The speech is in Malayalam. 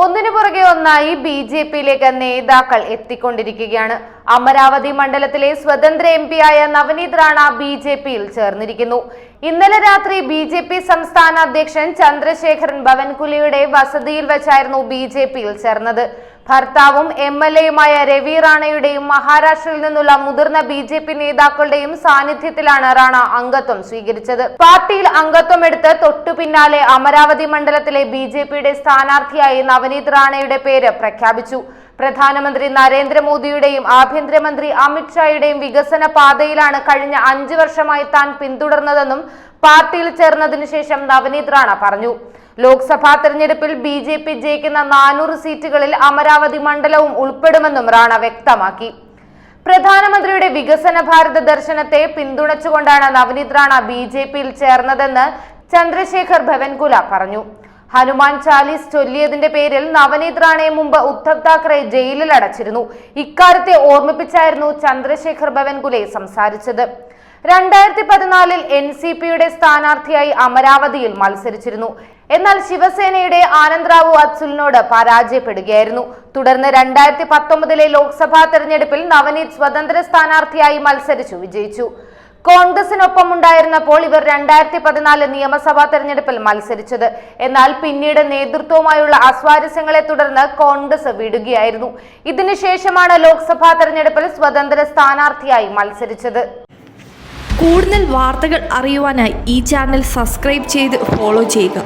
ഒന്നിനു പുറകെ ഒന്നായി ബി ജെ പിയിലേക്ക് നേതാക്കൾ എത്തിക്കൊണ്ടിരിക്കുകയാണ്. അമരാവതി മണ്ഡലത്തിലെ സ്വതന്ത്ര എം ആയ നവനീത് റാണ ബി ജെ പിയിൽ ചേർന്നിരിക്കുന്നു. ഇന്നലെ രാത്രി ബി ജെ പി സംസ്ഥാന അധ്യക്ഷൻ ചന്ദ്രശേഖരൻ ഭവൻകുലിയുടെ വസതിയിൽ വെച്ചായിരുന്നു ബി ജെ പിയിൽ ചേർന്നത്. ഭർത്താവും എം എൽ എയുമായ രവി റാണയുടെയും മഹാരാഷ്ട്രയിൽ നിന്നുള്ള മുതിർന്ന ബി ജെ പി നേതാക്കളുടെയും സാന്നിധ്യത്തിലാണ് റാണ അംഗത്വം സ്വീകരിച്ചത്. പാർട്ടിയിൽ അംഗത്വം എടുത്ത് തൊട്ടു പിന്നാലെ അമരാവതി മണ്ഡലത്തിലെ ബി ജെ പിയുടെ സ്ഥാനാർത്ഥിയായി നവനീത് റാണയുടെ പേര് പ്രഖ്യാപിച്ചു. പ്രധാനമന്ത്രി നരേന്ദ്രമോദിയുടെയും ആഭ്യന്തരമന്ത്രി അമിത്ഷായുടെയും വികസന പാതയിലാണ് കഴിഞ്ഞ അഞ്ചു വർഷമായി താൻ പിന്തുടർന്നതെന്നും പാർട്ടിയിൽ ചേർന്നതിനു ശേഷം നവനീത് റാണ പറഞ്ഞു. ലോക്സഭാ തെരഞ്ഞെടുപ്പിൽ ബി ജെ പി ജയിക്കുന്ന നാനൂറ് സീറ്റുകളിൽ അമരാവതി മണ്ഡലവും ഉൾപ്പെടുമെന്നും റാണ വ്യക്തമാക്കി. പ്രധാനമന്ത്രിയുടെ വികസന ഭാരത ദർശനത്തെ പിന്തുണച്ചുകൊണ്ടാണ് നവനീത് റാണ ബി ജെ പിയിൽ ചേർന്നതെന്ന് ചന്ദ്രശേഖർ ഭവൻകുല പറഞ്ഞു. ഹനുമാൻ ചാലീസ് ചൊല്ലിയതിന്റെ പേരിൽ നവനീത് റാണയെ മുമ്പ് ഉദ്ധവ് താക്കറെ ജയിലിൽ അടച്ചിരുന്നു. ഇക്കാര്യത്തെ ഓർമ്മിപ്പിച്ചായിരുന്നു ചന്ദ്രശേഖർ ഭവൻകുലെ സംസാരിച്ചത്. രണ്ടായിരത്തി പതിനാലിൽ എൻ സി പിയുടെ സ്ഥാനാർത്ഥിയായി അമരാവതിയിൽ മത്സരിച്ചിരുന്നു. എന്നാൽ ശിവസേനയുടെ ആനന്ദ് റാവു അത്സുലിനോട് പരാജയപ്പെടുകയായിരുന്നു. തുടർന്ന് രണ്ടായിരത്തി പത്തൊമ്പതിലെ ലോക്സഭാ തെരഞ്ഞെടുപ്പിൽ നവനീത് സ്വതന്ത്ര സ്ഥാനാർത്ഥിയായി മത്സരിച്ചു വിജയിച്ചു. കോൺഗ്രസിനൊപ്പം ഉണ്ടായിരുന്നപ്പോൾ ഇവർ രണ്ടായിരത്തി പതിനാല് നിയമസഭാ തെരഞ്ഞെടുപ്പിൽ മത്സരിച്ചത്. എന്നാൽ പിന്നീട് നേതൃത്വവുമായുള്ള അസ്വാരസ്യങ്ങളെ തുടർന്ന് കോൺഗ്രസ് വിടുകയായിരുന്നു. ഇതിനുശേഷമാണ് ലോക്സഭാ തെരഞ്ഞെടുപ്പിൽ സ്വതന്ത്ര സ്ഥാനാർത്ഥിയായി മത്സരിച്ചത്. കൂടുതൽ വാർത്തകൾ അറിയുവാനായി ഈ ചാനൽ സബ്സ്ക്രൈബ് ചെയ്ത് ഫോളോ ചെയ്യുക.